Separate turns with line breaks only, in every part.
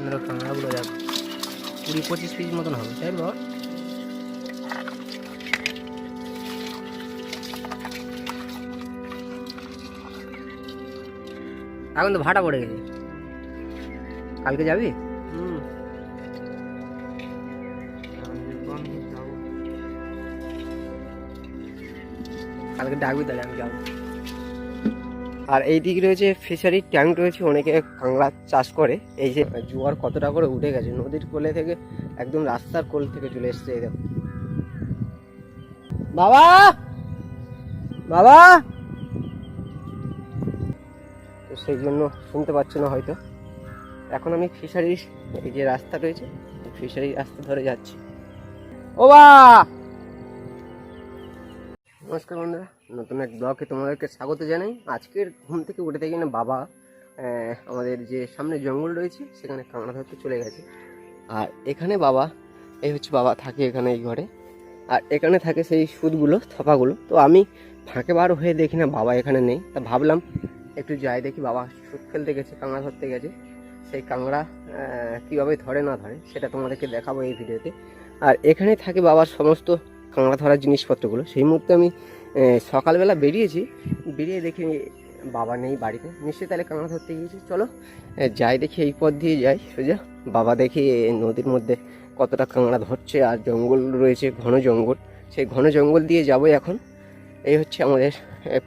সুন্দর কাঁকড়াগুলো দেখো কুড়ি পঁচিশ পিস মতন হবে তাই বাবা এখন তো ভাটা পড়ে গেছে। কালকে যাবি?
হুম।
কালকে ডাকবি তাহলে আমি যাব। আর এই দিকে রয়েছে ফিশারির ট্যাঙ্ক রয়েছে, অনেকে কাঁকড়া চাষ করে। এই যে জোয়ার কতটা করে উঠে গেছে, নদীর কোলে থেকে একদম রাস্তার কোল থেকে চলে এসছে এই দেখো। বাবা! বাবা! তো সেই জন্য শুনতে পাচ্ছ না হয়তো। এখন আমি ফিশারির এই যে রাস্তা রয়েছে ফিশারির রাস্তা ধরে যাচ্ছি। ও বা নমস্কার বন্ধুরা। নতুন এক ব্লগে তোমাদেরকে স্বাগত জানাই। আজকের ঘুম থেকে উঠে দেখি না বাবা আমাদের যে সামনে জঙ্গল রয়েছে, সেখানে কাঁকড়া ধরতে চলে গেছে। আর এখানে বাবা এই হচ্ছে বাবা থাকে এখানে এই ঘরে। আর এখানে থাকে সেই সুদগুলো থপাগুলো। তো আমি ফাঁকে বার হয়ে দেখি না বাবা এখানে নেই। তা ভাবলাম একটু যাই দেখি বাবা সুদ খেলতে গেছে, কাঁকড়া ধরতে গেছে। সেই কাঁকড়া কীভাবে ধরে না ধরে, সেটা তোমাদেরকে দেখাবো এই ভিডিওতে। আর এখানে থাকে বাবার সমস্ত কাঁকড়া ধরার জিনিসপত্রগুলো। সেই মুহূর্তে আমি সকালবেলা বেরিয়েছি। বেরিয়ে দেখি বাবা নেই বাড়িতে। নিশ্চয়ই তাহলে কাঁকড়া ধরতে গিয়েছি। চলো যাই দেখি এই পথ দিয়ে যাই। সোজা, বাবা দেখি নদীর মধ্যে কতটা কাঁকড়া ধরছে আর জঙ্গল রয়েছে, ঘন জঙ্গল। সেই ঘন জঙ্গল দিয়ে যাব এখন। এই হচ্ছে আমাদের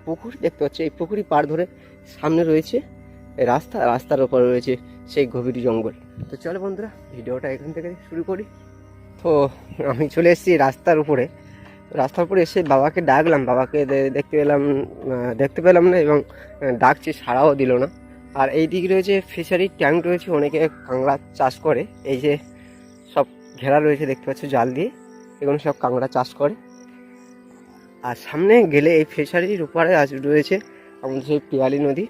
পুকুর। দেখতে পাচ্ছি, এই পুকুরি পার ধরে সামনে রয়েছে রাস্তা। রাস্তার ওপর রয়েছে সেই গভীর জঙ্গল। তো চলো বন্ধুরা, ভিডিওটা এখান থেকে শুরু করি। তো আমি চলে এসেছি রাস্তার উপরে। রাস্তার উপরে এসে বাবাকে ডাকলাম, বাবাকে দেখতে পেলাম দেখতে পেলাম না এবং ডাকছি, সাড়াও দিল না। আর এই দিক রয়েছে ফিশারির ট্যাঙ্ক রয়েছে, অনেকে কাঁকড়া চাষ করে। এই যে সব ঘেরা রয়েছে, দেখতে পাচ্ছ জাল দিয়ে, এগুলো সব কাঁকড়া চাষ করে। আর সামনে গেলে এই ফিশারির উপরে আজ রয়েছে আমাদের সেই পিয়ালি নদী।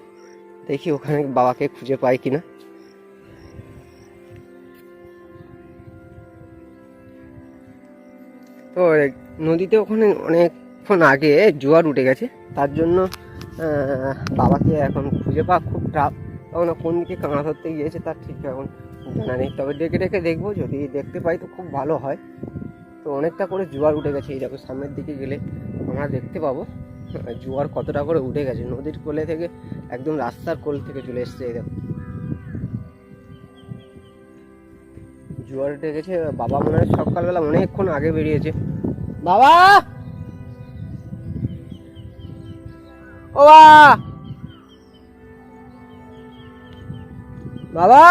দেখি ওখানে বাবাকে খুঁজে পাই কিনা। তো নদীতে ওখানে অনেকক্ষণ আগে জোয়ার উঠে গেছে। তার জন্য বাবাকে এখন খুঁজে পাওয়া খুব টাফ তখন কোন দিকে কাঁড়া ধরতে গিয়েছে তার ঠিক এখন জানা নেই। তবে ডেকে ডেকে দেখব, যদি দেখতে পাই তো খুব ভালো হয়। তো অনেকটা করে জোয়ার উঠে গেছে এই দেখো, সামনের দিকে গেলে আমরা দেখতে পাবো। জোয়ার কতটা করে উঠে গেছে। নদীর কোলে থেকে একদম রাস্তার কোল থেকে চলে এসছে এই দেখো। জোয়ার উঠে গেছে। বাবা মনে হয় সকালবেলা অনেকক্ষণ আগে বেরিয়েছে। বাবা! ও বাবা!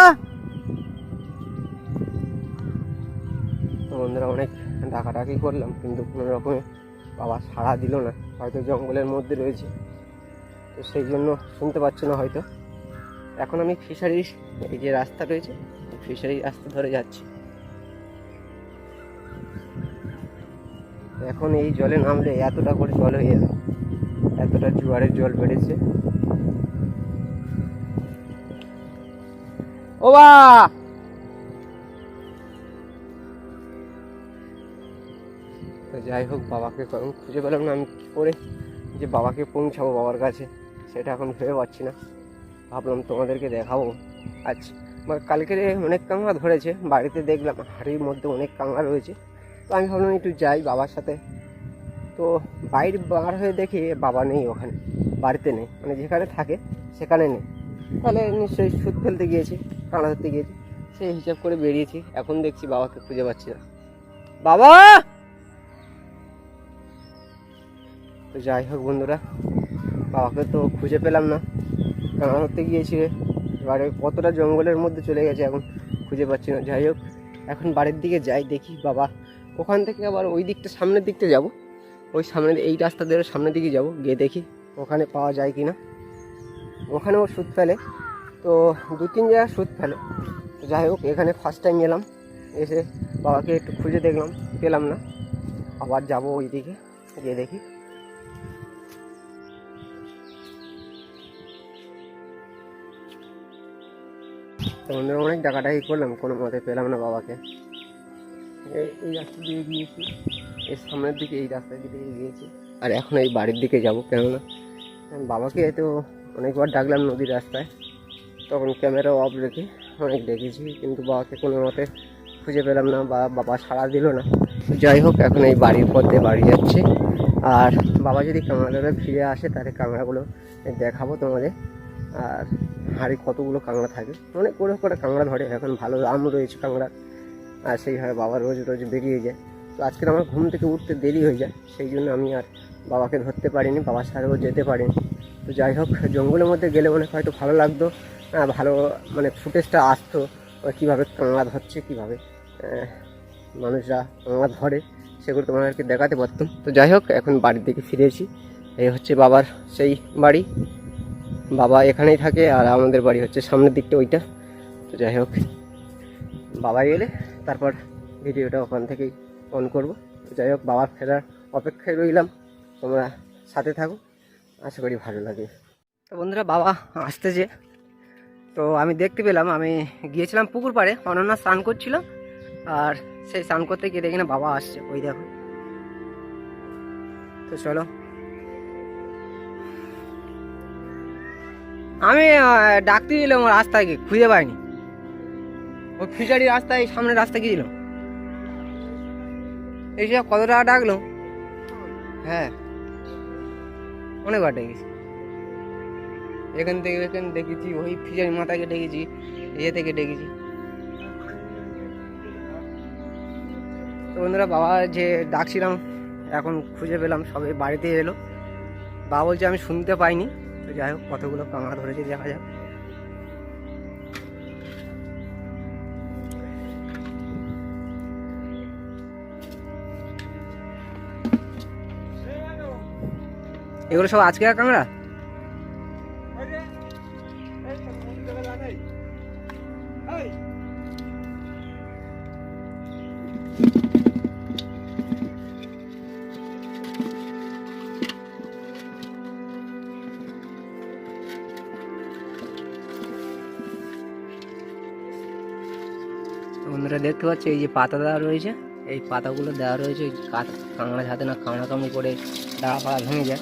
বন্ধুরা, অনেক ডাকাডাকি করলাম, কিন্তু কোনো রকমে বাবা সাড়া দিল না। হয়তো জঙ্গলের মধ্যে রয়েছে। তো সেই জন্য শুনতে পাচ্ছি না হয়তো। এখন আমি ফিশারির এই যে রাস্তা রয়েছে ফিশারি রাস্তা ধরে যাচ্ছি। এখন এই জলে নামলে এতটা করে জল হয়ে যাবে এতটা জোয়ারের জল বেড়েছে। ও তো যাই হোক, বাবাকে খুঁজে পেলাম না। আমি কী করে যে বাবাকে পৌঁছাবো বাবার কাছে, সেটা এখন ভেবে পাচ্ছি না। ভাবলাম তোমাদেরকে দেখাবো। আচ্ছা বা কালকে অনেক কাঁকড়া ধরেছে, বাড়িতে দেখলাম হাড়ির মধ্যে অনেক কাঁকড়া রয়েছে। তো আমি ভাবলাম একটু যাই বাবার সাথে। তো বাইরে বার হয়ে দেখি বাবা নেই ওখানে, বাড়িতে নেই। মানে যেখানে থাকে সেখানে নেই। তাহলে নিশ্চয়ই সুদ ফেলতে গিয়েছি কাঁকড়া ধরতে গিয়েছি। সেই হিসাব করে বেরিয়েছি, এখন দেখছি বাবাকে খুঁজে পাচ্ছি না। বাবা! তো যাই হোক বন্ধুরা, বাবাকে তো খুঁজে পেলাম না। কাঁকড়া ধরতে গিয়েছি, এবারে কতটা জঙ্গলের মধ্যে চলে গেছে এখন খুঁজে পাচ্ছি না। যাই হোক, এখন বাড়ির দিকে যাই, দেখি বাবা ওখান থেকে আবার ওই দিকটা সামনের দিকটা যাব। ওই সামনের এই রাস্তা ধরে সামনের দিকে যাব, গিয়ে দেখি ওখানে পাওয়া যায় কি না ওখানেও সুদ ফেলে। তো দু তিন জায়গায় সুদ ফেলে। তো যাই হোক, এখানে ফার্স্ট টাইম এলাম। এসে বাবাকে একটু খুঁজে দেখলাম। পেলাম না। আবার যাব ওই দিকে, গিয়ে দেখি। তো অনেক ডাকাডাকি করলাম, কোনো মতে পেলাম না বাবাকে। এই রাস্তা দিয়ে গিয়েছি। এর সামনের দিকে এই রাস্তা দিয়ে গিয়েছি। আর এখন এই বাড়ির দিকে যাব, কেননা বাবাকে তো অনেকবার ডাকলাম নদীর রাস্তায়। তখন ক্যামেরা অফ রেখে অনেক ডেকেছি কিন্তু বাবাকে কোনো মতে খুঁজে পেলাম না বা বাবা সাড়া দিল না। যাই হোক, এখন এই বাড়ির পথে বাড়ি যাচ্ছে। আর বাবা যদি কাঁকড়া ধরে ফিরে আসে, তাহলে কাঁকড়াগুলো দেখাবো তোমাদের। আর হাড়ি কতগুলো কাঁকড়া থাকে। অনেক করে করে কাঁকড়া ধরে, এখন ভালো দাম রয়েছে কাঁকড়া আর সেইভাবে বাবা রোজ রোজ বেরিয়ে যায়। তো আজকে আমার ঘুম থেকে উঠতে দেরি হয়ে যায়, সেই জন্য আমি আর বাবাকে ধরতে পারিনি বাবার সাথেও যেতে পারিনি। তো যাই হোক, জঙ্গলের মধ্যে গেলে অনেক হয়তো ভালো লাগতো ভালো মানে ফুটেজটা আসতো কীভাবে কাঁকড়া ধরছে কীভাবে মানুষরা কাঁকড়া ধরে, সেগুলো তোমাদেরকে দেখাতে পারতাম। তো যাই হোক, এখন বাড়ির দিকে ফিরেছি। এই হচ্ছে বাবার সেই বাড়ি। বাবা এখানেই থাকে আর আমাদের বাড়ি হচ্ছে সামনের দিকটা ওইটা। তো যাই হোক, বাবা এলে তারপর ভিডিওটা ওখান থেকেই অন করব। যাই হোক, বাবার ফেরার অপেক্ষায় রইলাম। তোমরা সাথে থাকো। আশা করি ভালো লাগে তো বন্ধুরা, বাবা আসতেছে। তো আমি দেখতে পেলাম, আমি গিয়েছিলাম পুকুর পাড়ে। অনন্যা স্নান করছিল। আর সেই স্নান করতে গিয়ে দেখি না বাবা আসছে। ওই দেখো। তো চলো। আমি ডাকতে গেলাম রাস্তায় গিয়ে খুঁজে পাইনি। ওই ফিচারি রাস্তায় সামনের রাস্তা গিয়েছিলাম এই সব কত টাকা ডাকলো? হ্যাঁ। অনেকবার ডেকেছি এখান থেকে এখানে ডেকেছি ওই ফিচারি মাথাকে ডেকেছি ইয়ে থেকে ডেকেছি। তো বন্ধুরা, বাবা যে ডাকছিলাম, এখন খুঁজে পেলাম, সবে বাড়িতে এলো। বাবা বলছে, আমি শুনতে পাইনি। তো যাই হোক, কতগুলো কাঁকড়া ধরেছে, দেখা যাক। এগুলো সব আজকে কাঁকড়া? বন্ধুরা দেখতে পাচ্ছি, এই যে পাতা দেওয়া রয়েছে, এই পাতাগুলো দেওয়া রয়েছে কাঁকড়া যাতে না কামড়া কামড়ি করে ডাড়া ফাড়া ভেঙে যায়।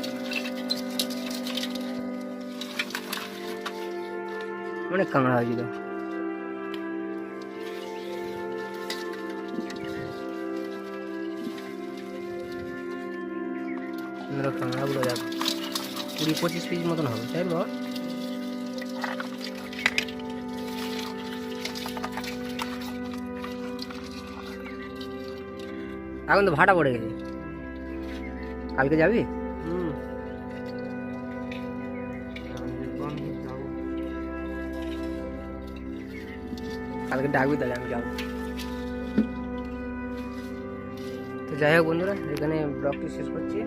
অনেক কাঁকড়া হয়েছিল। বন্ধুরা কাঁকড়াগুলো কুড়ি পঁচিশ পিস মতন হবে, তাই বাবা এখন তো ভাটা পড়ে গেছে। কালকে যাবি? কালকে ডাকবি তাহলে আমি যাব। তো যাই হোক বন্ধুরা, এখানে ব্লগটি শেষ করছি।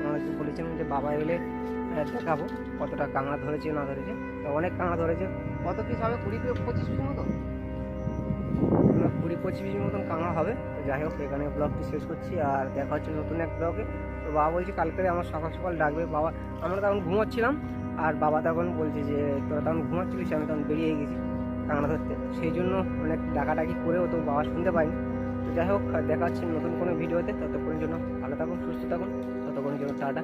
তোমাকে বলেছিলাম যে বাবা এলে দেখাবো কতটা কাঁকড়া ধরেছে, না ধরেছে। তো অনেক কাঁকড়া ধরেছে। কত পিস হবে? কুড়ি পঁচিশ পিস মতো কুড়ি পঁচিশ পিস মতন কাঁকড়া হবে। তো যাই হোক, এখানে ব্লগটি শেষ করছি। আর দেখা হচ্ছে নতুন এক ব্লগে তো বাবা বলছে কালকে আমার সকাল সকাল ডাকবে। বাবা, আমরা তখন ঘুমোচ্ছিলাম। আর বাবা তখন বলছে যে, তোরা তখন ঘুমাচ্ছিলিস? আমি তখন বেরিয়ে গেছি। কাঁকড়া ধরতে সেই জন্য অনেক ডাকাডাকি করেও তো বাবা শুনতে পাইনি তো যাই হোক দেখা হচ্ছে নতুন কোনো ভিডিওতে, ততক্ষণের জন্য ভালো থাকুন, সুস্থ থাকুন, ততক্ষণের জন্য টাটা।